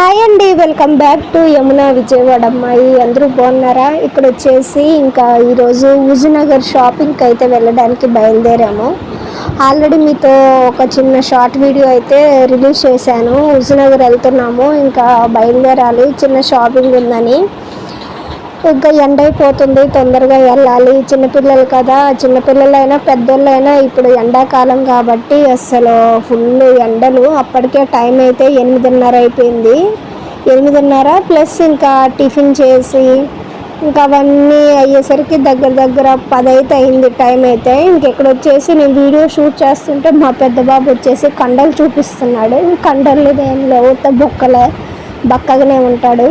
Hi అండి welcome back to Yamuna Vijayawada అమ్మాయి. అందరూ బాగున్నారా? ఇక్కడ వచ్చేసి ఇంకా ఈరోజు ఉజునగర్ షాపింగ్కి అయితే వెళ్ళడానికి బయలుదేరాము. ఆల్రెడీ మీతో ఒక చిన్న షార్ట్ వీడియో అయితే రిలీజ్ చేశాను. ఉజునగర్ వెళ్తున్నాము ఇంకా బయలుదేరాలి. చిన్న షాపింగ్ ఉందని. ఇంకా ఎండ అయిపోతుంది తొందరగా వెళ్ళాలి. చిన్నపిల్లలు కదా చిన్నపిల్లలైనా పెద్దోళ్ళైనా ఇప్పుడు ఎండాకాలం కాబట్టి అసలు ఫుల్ ఎండలు. అప్పటికే టైం అయితే ఎనిమిదిన్నర అయిపోయింది. ఎనిమిదిన్నర ప్లస్ ఇంకా టిఫిన్ చేసి ఇంకా అవన్నీ అయ్యేసరికి దగ్గర దగ్గర పదైతే అయింది టైం అయితే. ఇంకెక్కడ వచ్చేసి నేను వీడియో షూట్ చేస్తుంటే మా పెద్ద బాబు వచ్చేసి కండలు చూపిస్తున్నాడు. కండలు ఏం లేవు ఉత్త బొక్కలే బక్కగానే ఉంటాడు.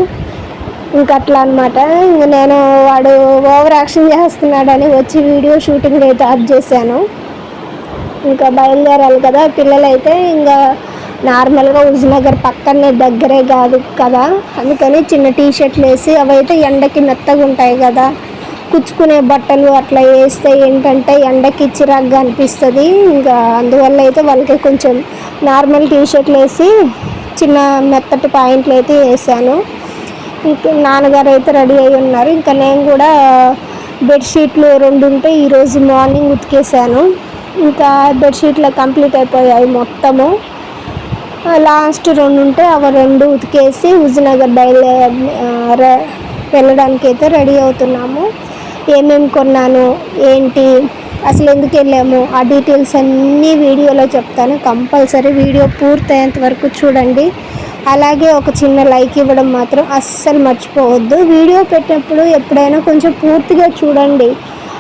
ఇంక అట్లా అనమాట ఇంక నేను వాడు ఓవర్ యాక్షన్ చేస్తున్నాడని వచ్చి వీడియో షూటింగ్ అయితే ఆఫ్ చేశాను. ఇంకా బయలుదేరాలి కదా పిల్లలైతే ఇంకా నార్మల్గా ఉజ్నగర్ పక్కనే దగ్గరే కాదు కదా. అందుకని చిన్న టీ షర్ట్లు వేసి అవైతే ఎండకి మెత్తగా ఉంటాయి కదా. కుచ్చుకునే బట్టలు అట్లా వేస్తే ఏంటంటే ఎండకి చిరాగ్గా అనిపిస్తుంది. ఇంకా అందువల్ల అయితే వాళ్ళకి కొంచెం నార్మల్ టీ షర్ట్లు వేసి చిన్న మెత్తటి పాయింట్లు అయితే వేసాను. ఇంకా నాన్నగారు అయితే రెడీ అయి ఉన్నారు. ఇంకా నేను కూడా బెడ్షీట్లు రెండు ఉంటే ఈరోజు మార్నింగ్ ఉతికేసాను ఇంకా బెడ్షీట్లు కంప్లీట్ అయిపోయాయి మొత్తము. లాస్ట్ రెండు ఉంటే అవి రెండు ఉతికేసి హుజనగర్ బయలుదేర వెళ్ళడానికి అయితే రెడీ అవుతున్నాము. ఏమేమి కొన్నాను ఏంటి అసలు ఎందుకు వెళ్ళాము ఆ డీటెయిల్స్ అన్నీ వీడియోలో చెప్తాను. కంపల్సరీ వీడియో పూర్తయ్యేంత వరకు చూడండి. అలాగే ఒక చిన్న లైక్ ఇవ్వడం మాత్రం అస్సలు మర్చిపోవద్దు. వీడియో పెట్టినప్పుడు ఎప్పుడైనా కొంచెం పూర్తిగా చూడండి.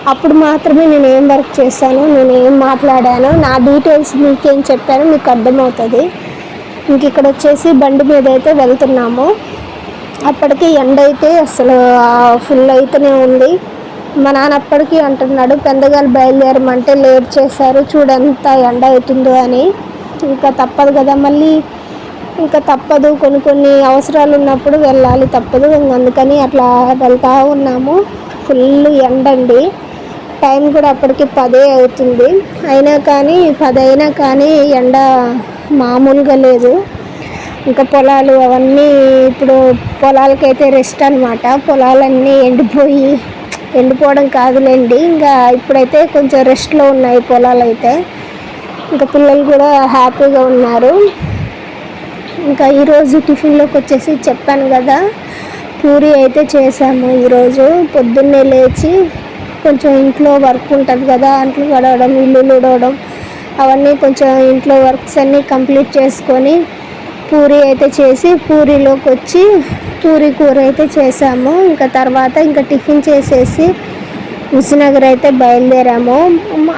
అప్పుడు మాత్రమే నేను ఏం వర్క్ చేశాను నేను ఏం మాట్లాడాను నా డీటెయిల్స్ మీకేం చెప్పాను మీకు అర్థమవుతుంది. ఇంక ఇక్కడ వచ్చేసి బండి మీద అయితే వెళ్తున్నాము. అప్పటికి ఎండ అయితే అసలు ఫుల్ అయితేనే ఉంది. మా నాన్న అప్పటికి అంటున్నాడు పెందగాలు బయలుదేరమంటే లేట్ చేశారు చూడంత ఎండ అవుతుందో అని. ఇంకా తప్పదు కదా మళ్ళీ ఇంకా తప్పదు. కొన్ని కొన్ని అవసరాలు ఉన్నప్పుడు వెళ్ళాలి. తప్పదు అందుకని అట్లా వెళ్తూ ఉన్నాము. ఫుల్ ఎండండి. టైం కూడా అప్పటికి పదే అవుతుంది. అయినా కానీ పది అయినా కానీ ఎండ మామూలుగా లేదు. ఇంకా పొలాలు అవన్నీ ఇప్పుడు పొలాలకైతే రెస్ట్ అనమాట పొలాలన్నీ ఎండిపోయి ఎండిపోవడం కాదులేండి. ఇంకా ఇప్పుడైతే కొంచెం రెస్ట్లో ఉన్నాయి పొలాలు అయితే ఇంకా పిల్లలు కూడా హ్యాపీగా ఉన్నారు. ఇంకా ఈరోజు టిఫిన్లోకి వచ్చేసి చెప్పాను కదా. పూరి అయితే చేసాము ఈరోజు. పొద్దున్నే లేచి కొంచెం ఇంట్లో వర్క్ ఉంటుంది కదా అంట్లు కడవడం ఇల్లు ఉడవడం అవన్నీ కొంచెం ఇంట్లో వర్క్స్ అన్నీ కంప్లీట్ చేసుకొని పూరి అయితే చేసి పూరిలోకి వచ్చి పూరి కూర అయితే చేసాము. ఇంకా తర్వాత ఇంకా టిఫిన్ చేసేసి హుస్నగర్ అయితే బయలుదేరాము.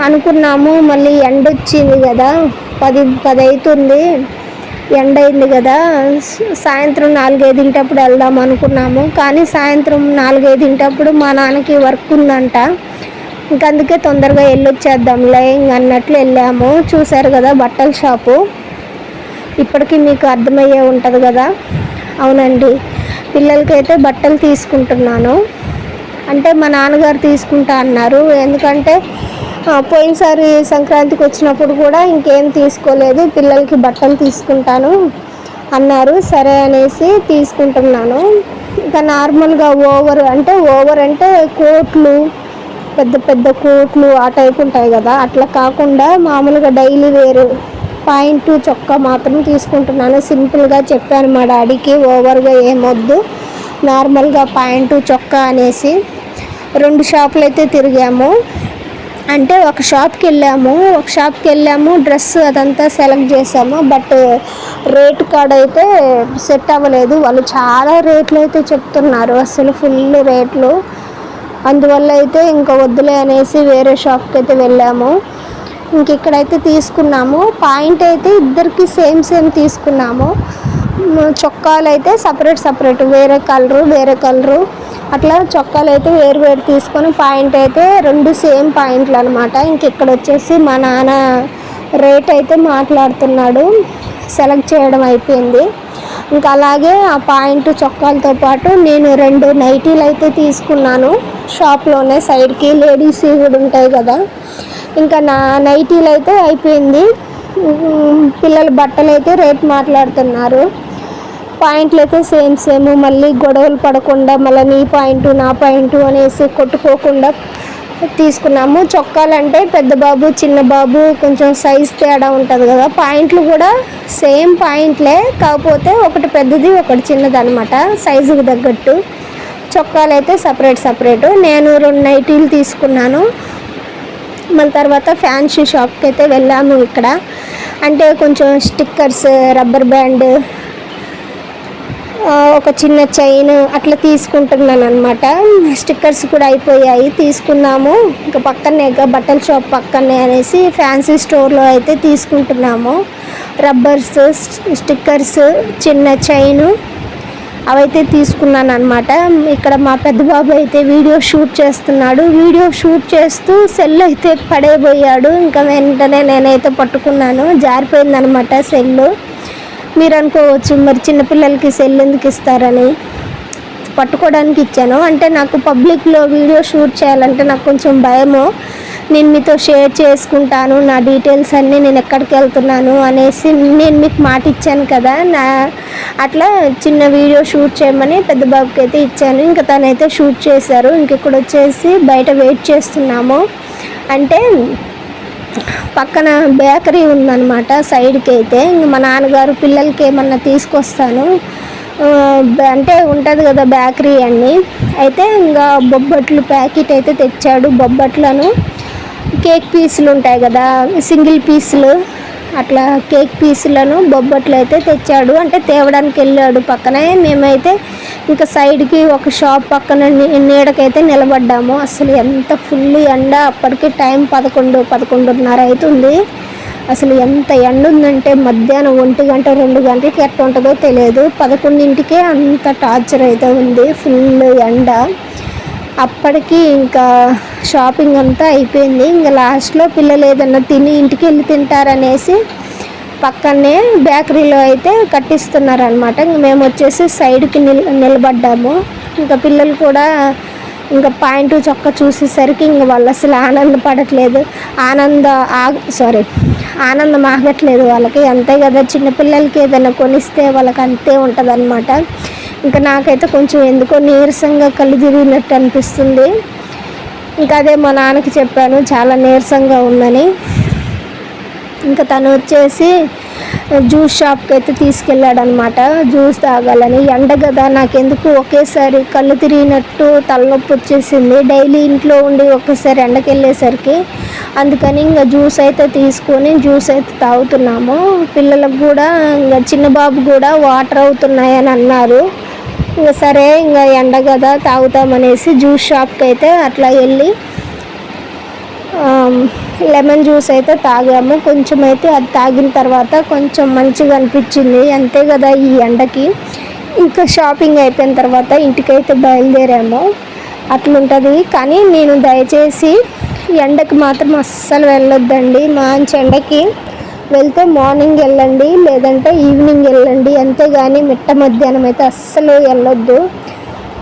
అనుకున్నాము మళ్ళీ ఎండ వచ్చింది కదా పది పది అవుతుంది. ఎండ అయింది కదా సాయంత్రం నాలుగైదింటప్పుడు వెళ్దాం అనుకున్నాము. కానీ సాయంత్రం నాలుగైదింటప్పుడు మా నాన్నకి వర్క్ ఉందంట. ఇంక అందుకే తొందరగా వెళ్ళొచ్చేద్దాంలే ఇంక అన్నట్లు వెళ్ళాము చూశారు కదా బట్టల షాపు. ఇప్పటికీ మీకు అర్థమయ్యే ఉంటుంది కదా. అవునండి. పిల్లలకైతే బట్టలు తీసుకుంటున్నాను. అంటే మా నాన్నగారు తీసుకుంటా అన్నారు. ఎందుకంటే పోయినసారి సంక్రాంతికి వచ్చినప్పుడు కూడా ఇంకేం తీసుకోలేదు. పిల్లలకి బట్టలు తీసుకుంటాను అన్నారు. సరే అనేసి తీసుకుంటున్నాను. ఇంకా నార్మల్గా ఓవర్ అంటే ఓవర్ అంటే కోట్లు పెద్ద పెద్ద కోట్లు ఆ టైప్ ఉంటాయి కదా. అట్లా కాకుండా మామూలుగా డైలీ వేరు పాయింట్ చొక్కా మాత్రం తీసుకుంటున్నాను. సింపుల్గా చెప్పాను మా డాడీకి ఓవర్గా ఏమొద్దు. నార్మల్గా పాయింట్ చొక్కా అనేసి రెండు షాపులు అయితే తిరిగాము. అంటే ఒక షాప్కి వెళ్ళాము ఒక షాప్కి వెళ్ళాము డ్రెస్ అదంతా సెలెక్ట్ చేసాము బట్ రేట్ కార్డ్ అయితే సెట్ అవ్వలేదు. వాళ్ళు చాలా రేట్లు అయితే చెప్తున్నారు అసలు ఫుల్ రేట్లు అందువల్ల అయితే ఇంకా వద్దులే అనేసి వేరే షాప్కి అయితే వెళ్ళాము. ఇంక ఇక్కడైతే తీసుకున్నాము. పాయింట్ అయితే ఇద్దరికి సేమ్ సేమ్ తీసుకున్నాము. చొక్కాలు అయితే సపరేట్ సపరేట్. వేరే కలరు వేరే కలరు. అట్లా చొక్కాలు అయితే వేరు వేరు తీసుకొని పాయింట్ అయితే రెండు సేమ్ పాయింట్లు అనమాట ఇంక ఇక్కడ వచ్చేసి మా నాన్న రేట్ అయితే మాట్లాడుతున్నాడు. సెలెక్ట్ చేయడం అయిపోయింది. ఇంకా అలాగే ఆ పాయింట్ చొక్కాలతో పాటు నేను రెండు నైటీలు అయితే తీసుకున్నాను. షాప్లోనే సైడ్కి లేడీస్ కూడా ఉంటాయి కదా. ఇంకా నా నైటీలు అయితే అయిపోయింది. పిల్లల బట్టలు అయితే రేట్ మాట్లాడుతున్నారు. పాయింట్లు అయితే సేమ్ సేమ్. మళ్ళీ గొడవలు పడకుండా మళ్ళీ నీ పాయింట్ నా పాయింట్ అనేసి కొట్టుకోకుండా తీసుకున్నాము. చొక్కాలంటే పెద్ద బాబు చిన్న బాబు కొంచెం సైజ్ తేడా ఉంటుంది కదా. పాయింట్లు కూడా సేమ్ పాయింట్లే కాకపోతే ఒకటి పెద్దది ఒకటి చిన్నది అనమాట సైజుకి తగ్గట్టు. చొక్కాలు అయితే సపరేట్ సపరేటు. నేను రెండు నైటీలు తీసుకున్నాను. మళ్ళీ తర్వాత ఫ్యాన్సీ షాప్కి అయితే వెళ్ళాము ఇక్కడ. అంటే కొంచెం స్టిక్కర్స్ రబ్బర్ బ్యాండ్ ఒక చిన్న చైన్ అట్లా తీసుకుంటున్నాను అనమాట స్టిక్కర్స్ కూడా అయిపోయాయి తీసుకున్నాము ఇంకా పక్కనే బట్టల షాప్ పక్కనే అనేసి ఫ్యాన్సీ స్టోర్లో అయితే తీసుకుంటున్నాము. రబ్బర్స్ స్టిక్కర్స్ చిన్న చైను అవైతే తీసుకున్నాను అనమాట ఇక్కడ మా పెద్ద బాబు అయితే వీడియో షూట్ చేస్తున్నాడు. వీడియో షూట్ చేస్తూ సెల్ అయితే పడైపోయాడు ఇంకా వెంటనే నేనైతే పట్టుకున్నాను. జారిపోయిందనమాట సెల్లు. మీరు అనుకోవచ్చు మరి చిన్నపిల్లలకి సెల్ ఎందుకు ఇస్తారని పట్టుకోవడానికి ఇచ్చాను. అంటే నాకు పబ్లిక్లో వీడియో షూట్ చేయాలంటే నాకు కొంచెం భయము. నేను మీతో షేర్ చేసుకుంటాను నా డీటెయిల్స్ అన్నీ నేను ఎక్కడికి వెళ్తున్నాను అనేసి నేను మీకు మాట ఇచ్చాను కదా. నా అట్లా చిన్న వీడియో షూట్ చేయమని పెద్ద బాబుకి అయితే ఇచ్చాను. ఇంకా తనైతే షూట్ చేశారు. ఇంక ఇక్కడ వచ్చేసి బయట వెయిట్ చేస్తున్నాము. అంటే పక్కన బేకరీ ఉందన్నమాట సైడ్కి అయితే. ఇంక మా నాన్నగారు పిల్లలకి ఏమన్నా తీసుకొస్తాను. అంటే ఉంటుంది కదా బేకరీ అన్నీ. అయితే ఇంకా బొబ్బట్లు ప్యాకెట్ అయితే తెచ్చాడు బొబ్బట్లను. కేక్ పీసులు ఉంటాయి కదా సింగిల్ పీసులు అట్లా కేక్ పీసులను బొబ్బట్లు అయితే తెచ్చాడు. అంటే తేవడానికి వెళ్ళాడు పక్కనే. మేమైతే ఇంకా సైడ్కి ఒక షాప్ పక్కన నీడకైతే నిలబడ్డాము. అసలు ఎంత ఫుల్ ఎండ. అప్పటికి టైం పదకొండు పదకొండున్నర అవుతుంది అసలు ఎంత ఎండ ఉందంటే మధ్యాహ్నం ఒంటి గంట రెండు గంటలకి ఎట్లా ఉంటుందో తెలియదు. పదకొండింటికే అంత టార్చర్ అయితే ఉంది. ఫుల్ ఎండ. అప్పటికి ఇంకా షాపింగ్ అంతా అయిపోయింది. ఇంకా లాస్ట్లో పిల్లలు ఏదన్నా తిని ఇంటికి వెళ్ళి తింటారనేసి పక్కనే బేకరీలో అయితే కట్టిస్తున్నారు అనమాట ఇంక మేము వచ్చేసి సైడ్కి నిల్ నిలబడ్డాము. ఇంకా పిల్లలు కూడా ఇంకా పాయింట్ చొక్క చూసేసరికి ఇంక వాళ్ళు అసలు ఆనందపడట్లేదు. ఆనంద ఆగ సారీ ఆనందం ఆగట్లేదు వాళ్ళకి. అంతే కదా చిన్నపిల్లలకి ఏదైనా కొనిస్తే వాళ్ళకి అంతే ఉంటుంది ఇంకా నాకైతే కొంచెం ఎందుకో నీరసంగా కళ్ళు తిరిగినట్టు అనిపిస్తుంది. ఇంకా అదే మా నాన్నకి చెప్పాను చాలా నీరసంగా ఉందని. ఇంకా తను వచ్చేసి జ్యూస్ షాప్కి అయితే తీసుకెళ్ళాడు అనమాట జ్యూస్ తాగాలని. ఎండ కదా నాకెందుకు ఒకేసారి కళ్ళు తిరిగినట్టు తలనొప్పి వచ్చేసింది. డైలీ ఇంట్లో ఉండి ఒకేసారి ఎండకి వెళ్ళేసరికి అందుకని ఇంకా జ్యూస్ అయితే తీసుకొని జ్యూస్ అయితే తాగుతున్నాము. పిల్లలకు కూడా ఇంకా చిన్న బాబు కూడా వాటర్ అవుతున్నాయని అన్నారు. ఇంకా సరే ఇంకా ఎండ కదా తాగుతామనేసి జ్యూస్ షాప్కి అయితే అట్లా వెళ్ళి లెమన్ జ్యూస్ అయితే తాగాము. కొంచెం అయితే అది తాగిన తర్వాత కొంచెం మంచిగా అనిపించింది. అంతే కదా ఈ ఎండకి. ఇంకా షాపింగ్ అయిపోయిన తర్వాత ఇంటికైతే బయలుదేరాము. అట్లుంటుంది. కానీ నేను దయచేసి ఎండకి మాత్రం అస్సలు వెళ్ళొద్దండి. మంచి ఎండకి వెళ్తే మార్నింగ్ వెళ్ళండి లేదంటే ఈవినింగ్ వెళ్ళండి. అంతేగాని మిట్ట మధ్యాహ్నం అయితే అస్సలు వెళ్ళొద్దు.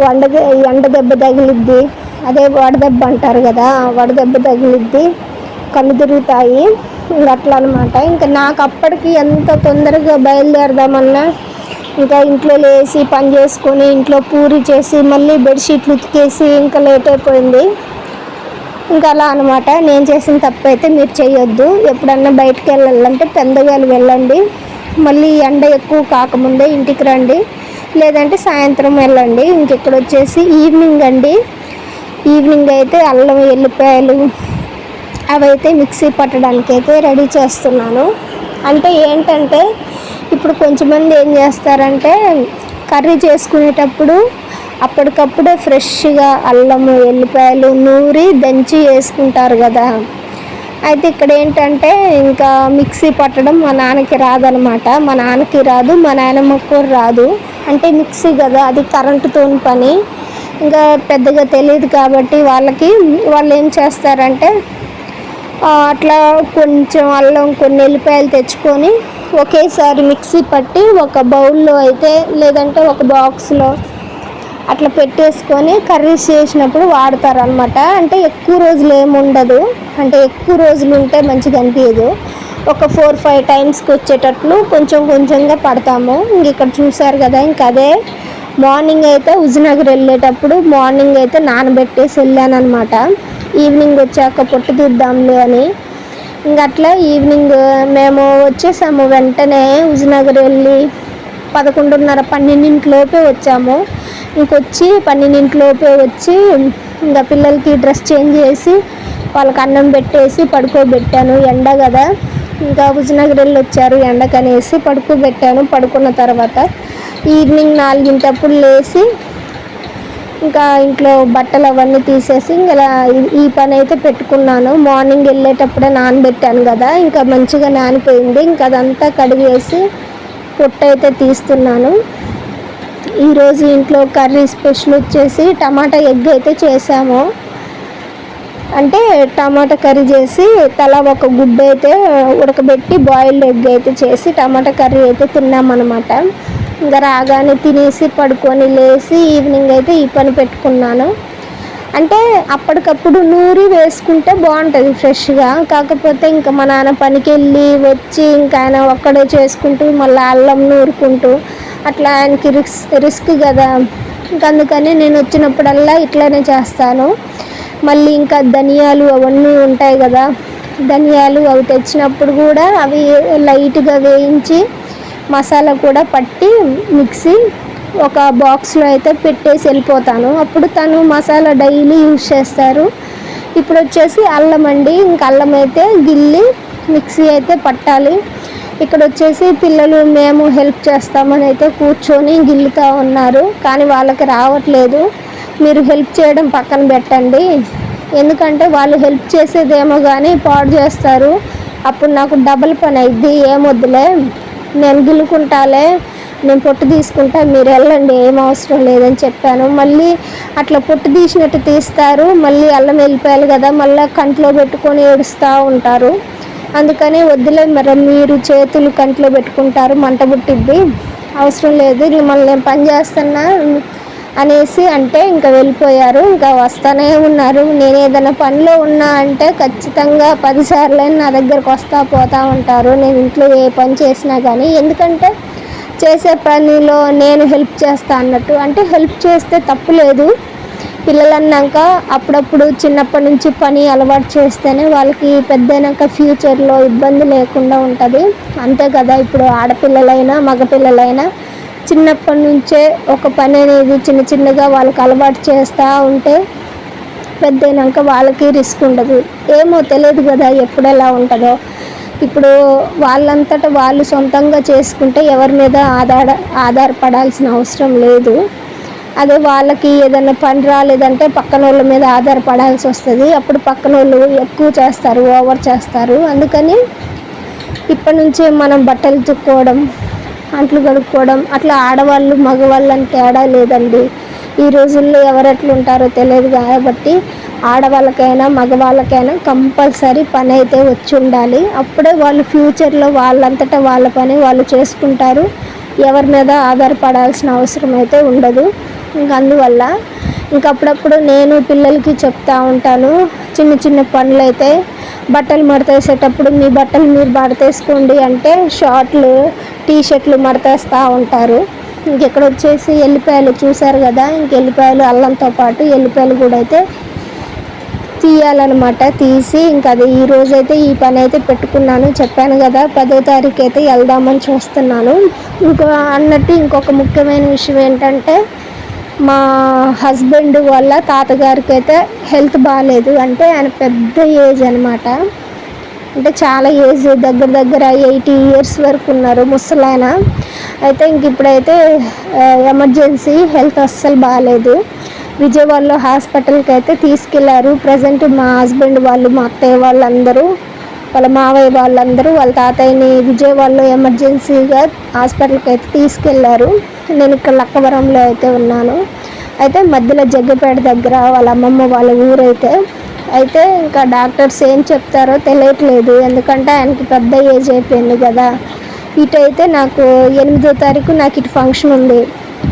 వండ ఎండ దెబ్బ తగిలిద్ది. అదే వడదెబ్బ అంటారు కదా వడదెబ్బ తగిలిద్ది. కళ్ళు తిరుగుతాయి. ఇంకా అట్లా అనమాట ఇంకా నాకు అప్పటికి ఎంత తొందరగా బయలుదేరదామన్నా ఇంకా ఇంట్లో లేచి పని చేసుకొని ఇంట్లో పూరి చేసి మళ్ళీ బెడ్షీట్లు ఉతికేసి ఇంకా లేట్ అయిపోయింది. ఇంకా అలా అనమాట నేను చేసిన తప్పు అయితే మీరు చేయొద్దు ఎప్పుడన్నా బయటికి వెళ్ళాలంటే పెందగాలు వెళ్ళండి. మళ్ళీ ఎండ ఎక్కువ కాకముందే ఇంటికి రండి. లేదంటే సాయంత్రం వెళ్ళండి. ఇంకెక్కడ వచ్చేసి ఈవినింగ్ అండి. ఈవినింగ్ అయితే అల్లం ఎల్లిపాయలు అవైతే మిక్సీ పట్టడానికి అయితే రెడీ చేస్తున్నాను. అంటే ఏంటంటే ఇప్పుడు కొంచెం మంది ఏం చేస్తారంటే కర్రీ చేసుకునేటప్పుడు అప్పటికప్పుడే ఫ్రెష్గా అల్లము ఎల్లిపాయలు నూరి దంచి వేసుకుంటారు కదా. అయితే ఇక్కడ ఏంటంటే ఇంకా మిక్సీ పట్టడం మా నాన్నకి రాదనమాట. మా నాన్నకి రాదు మా నాయనమ్మకు కూడా రాదు. అంటే మిక్సీ కదా అది కరెంటుతో పని. ఇంకా పెద్దగా తెలియదు కాబట్టి వాళ్ళకి వాళ్ళు ఏం చేస్తారంటే అట్లా కొంచెం అల్లం కొన్ని ఎల్లిపాయలు తెచ్చుకొని ఒకేసారి మిక్సీ పట్టి ఒక బౌల్లో అయితే లేదంటే ఒక బాక్స్లో అట్లా పెట్టేసుకొని కర్రీస్ చేసినప్పుడు వాడతారు అనమాట అంటే ఎక్కువ రోజులు ఏమి ఉండదు. అంటే ఎక్కువ రోజులు ఉంటే మంచిగా అనిపించదు ఒక ఫోర్ ఫైవ్ టైమ్స్కి వచ్చేటట్లు కొంచెం కొంచెంగా పడతాము. ఇంక ఇక్కడ చూసారు కదా ఇంక అదే మార్నింగ్ అయితే ఉజనగర్ వెళ్ళేటప్పుడు మార్నింగ్ అయితే నానబెట్టేసి వెళ్ళాను అనమాట ఈవినింగ్ వచ్చాక పొట్టు తీద్దాంలే అని. ఇంక అట్లా ఈవినింగ్ మేము వచ్చేసాము. వెంటనే ఉజనగర్ వెళ్ళి పదకొండున్నర పన్నెండింటిలోపే వచ్చాము. ఇంకొచ్చి పన్నెండింటిలోపే వచ్చి ఇంకా పిల్లలకి డ్రెస్ చేంజ్ చేసి వాళ్ళకి అన్నం పెట్టేసి పడుకోబెట్టాను ఎండ కదా ఇంకా హుజనగర్ వెళ్ళి వచ్చారు ఎండకనేసి పడుకోబెట్టాను పడుకున్న తర్వాత ఈవినింగ్ నాలుగింటప్పుడు లేచి ఇంకా ఇంట్లో బట్టలు అవన్నీ తీసేసి ఇంకా ఈ పని అయితే పెట్టుకున్నాను. మార్నింగ్ వెళ్ళేటప్పుడే నానబెట్టాను కదా ఇంకా మంచిగా నానిపోయింది. ఇంకా అదంతా కడిగేసి పొట్టు అయితే తీస్తున్నాను. ఈరోజు ఇంట్లో కర్రీ స్పెషల్ వచ్చేసి టమాటా ఎగ్ అయితే చేసాము. అంటే టమాటా కర్రీ చేసి తల ఒక గుడ్డ అయితే ఉడకబెట్టి బాయిల్డ్ ఎగ్ అయితే చేసి టమాటా కర్రీ అయితే తిన్నామన్నమాట. ఇంకా రాగానే తినేసి పడుకొని లేచి ఈవినింగ్ అయితే ఈ పని పెట్టుకున్నాను. అంటే అప్పటికప్పుడు నూరి వేసుకుంటే బాగుంటుంది ఫ్రెష్గా. కాకపోతే ఇంకా మా నాన్న పనికి వెళ్ళి వచ్చి ఇంకా ఆయన ఒక్కడే చేసుకుంటూ మళ్ళీ అల్లం నూరుకుంటూ అట్లా ఆయనకి రిస్క్ రిస్క్ కదా. ఇంకా అందుకని నేను వచ్చినప్పుడల్లా ఇట్లానే చేస్తాను. మళ్ళీ ఇంకా ధనియాలు అవన్నీ ఉంటాయి కదా. ధనియాలు అవి తెచ్చినప్పుడు కూడా అవి లైట్గా వేయించి మసాలా కూడా పట్టి మిక్సీ ఒక బాక్స్లో అయితే పెట్టేసి వెళ్ళిపోతాను. అప్పుడు తను మసాలా డైలీ యూజ్ చేస్తారు. ఇప్పుడు వచ్చేసి అల్లం అండి. ఇంక అల్లం అయితే గిల్లి మిక్సీ అయితే పట్టాలి. ఇక్కడ వచ్చేసి పిల్లలు మేము హెల్ప్ చేస్తామని అయితే కూర్చొని గిల్లుతూ ఉన్నారు కానీ వాళ్ళకి రావట్లేదు. మీరు హెల్ప్ చేయడం పక్కన పెట్టండి. ఎందుకంటే వాళ్ళు హెల్ప్ చేసేదేమో కానీ పాడు చేస్తారు. అప్పుడు నాకు డబల్ పని అయింది ఏమొద్దులే. నేను గిల్లుకుంటాలే నేను పొట్టు తీసుకుంటా మీరు వెళ్ళండి ఏం అవసరం లేదని చెప్పాను. మళ్ళీ అట్లా పొట్టు తీసినట్టు తీస్తారు మళ్ళీ అల్లం వెళ్ళిపోయాలి కదా మళ్ళీ కంట్లో పెట్టుకొని ఏడుస్తూ ఉంటారు. అందుకని వద్దులే మరి మీరు చేతులు కంట్లో పెట్టుకుంటారు మంట పుట్టిద్ది. అవసరం లేదు మిమ్మల్ని నేను పని చేస్తున్నా అనేసి అంటే ఇంకా వెళ్ళిపోయారు. ఇంకా వస్తూనే ఉన్నారు. నేను ఏదైనా పనిలో ఉన్నా అంటే ఖచ్చితంగా పదిసార్లు నా దగ్గరకు వస్తా పోతూ ఉంటారు. నేను ఇంట్లో ఏ పని చేసినా కానీ ఎందుకంటే చేసే పనిలో నేను హెల్ప్ చేస్తా అన్నట్టు. అంటే హెల్ప్ చేస్తే తప్పు లేదు. పిల్లలు అన్నాక అప్పుడప్పుడు చిన్నప్పటి నుంచి పని అలవాటు చేస్తేనే వాళ్ళకి పెద్దయినాక ఫ్యూచర్లో ఇబ్బంది లేకుండా ఉంటుంది. అంతే కదా ఇప్పుడు ఆడపిల్లలైనా మగపిల్లలైనా చిన్నప్పటి నుంచే ఒక పని అనేది చిన్న చిన్నగా వాళ్ళకి అలవాటు చేస్తూ ఉంటే పెద్దయినాక వాళ్ళకి రిస్క్ ఉండదు. ఏమో తెలియదు కదా ఎప్పుడు ఎలా ఉంటుందో. ఇప్పుడు వాళ్ళంతటా వాళ్ళు సొంతంగా చేసుకుంటే ఎవరి మీద ఆధార ఆధారపడాల్సిన అవసరం లేదు. అదే వాళ్ళకి ఏదైనా పని రాలేదంటే పక్కన వాళ్ళ మీద ఆధారపడాల్సి వస్తుంది. అప్పుడు పక్కన వాళ్ళు ఎక్కువ చేస్తారు ఓవర్ చేస్తారు. అందుకని ఇప్పటి నుంచే మనం బట్టలు తుక్కోవడం అంట్లు కడుక్కోవడం అట్లా ఆడవాళ్ళు మగవాళ్ళు అని తేడా లేదండి. ఈ రోజుల్లో ఎవరు ఉంటారో తెలియదు కాబట్టి ఆడవాళ్ళకైనా మగవాళ్ళకైనా కంపల్సరీ పని అయితే వచ్చి ఉండాలి. అప్పుడే వాళ్ళు ఫ్యూచర్లో వాళ్ళంతటా వాళ్ళ పని వాళ్ళు చేసుకుంటారు. ఎవరి మీద ఆధారపడాల్సిన అవసరం అయితే ఉండదు. ఇంక అందువల్ల ఇంకప్పుడప్పుడు నేను పిల్లలకి చెప్తా ఉంటాను చిన్న చిన్న పనులు అయితే బట్టలు మడతేసేటప్పుడు మీ బట్టలు మీరు మడతేసుకోండి అంటే షార్ట్లు టీ షర్ట్లు మడతేస్తూ ఉంటారు. ఇంకెక్కడ వచ్చేసి ఎల్లిపాయలు చూసారు కదా ఇంక ఎల్లిపాయలు అల్లంతో పాటు ఎల్లిపాయలు కూడా అయితే తీయాలన్నమాట తీసి ఇంకా అది ఈ ఈ పని అయితే పెట్టుకున్నాను చెప్పాను కదా పదో తారీఖు అయితే వెళ్దామని చూస్తున్నాను. ఇంకా అన్నట్టు ఇంకొక ముఖ్యమైన విషయం ఏంటంటే మా హస్బెండ్ వల్ల తాతగారికి అయితే హెల్త్ బాగాలేదు అంటే ఆయన పెద్ద ఏజ్ అనమాట అంటే చాలా ఏజ్ దగ్గర దగ్గర ఎయిటీ ఇయర్స్ వరకు ఉన్నారు ముసలాయన. అయితే ఇంక ఇప్పుడైతే ఎమర్జెన్సీ హెల్త్ అస్సలు బాగాలేదు విజయవాడలో హాస్పిటల్కి అయితే తీసుకెళ్ళారు. ప్రజెంట్ మా హస్బెండ్ వాళ్ళు మా అత్తయ్య వాళ్ళందరూ వాళ్ళ మావయ్య వాళ్ళందరూ వాళ్ళ తాతయ్యని విజయవాడలో ఎమర్జెన్సీగా హాస్పిటల్కి అయితే తీసుకెళ్ళారు. నేను ఇక్కడ లక్కవరంలో అయితే ఉన్నాను. అయితే మధ్యలో జగ్గపేట దగ్గర వాళ్ళ అమ్మమ్మ వాళ్ళ ఊరైతే. అయితే ఇంకా డాక్టర్స్ ఏం చెప్తారో తెలియట్లేదు. ఎందుకంటే ఆయనకి పెద్ద ఏజ్ అయిపోయింది కదా. ఇటు అయితే నాకు ఎనిమిదో తారీఖు నాకు ఇటు ఫంక్షన్ ఉంది.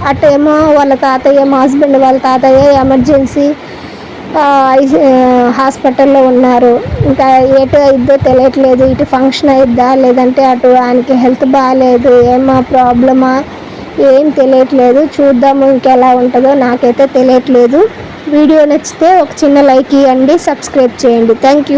అటేమో వాళ్ళ తాతయ్య మా హస్బెండ్ వాళ్ళ తాతయ్య ఎమర్జెన్సీ హాస్పిటల్లో ఉన్నారు. ఇంకా ఎటు అయిద్దో తెలియట్లేదు. ఇటు ఫంక్షన్ అయిద్దా? లేదంటే అటు ఆయనకి హెల్త్ బాగాలేదు ఏమా ప్రాబ్లమా? ఏం తెలియట్లేదు. చూద్దాము ఇంకెలా ఉంటుందో. నాకైతే తెలియట్లేదు. వీడియో నచ్చితే ఒక చిన్న లైక్ ఇవ్వండి. సబ్స్క్రైబ్ చేయండి. Thank you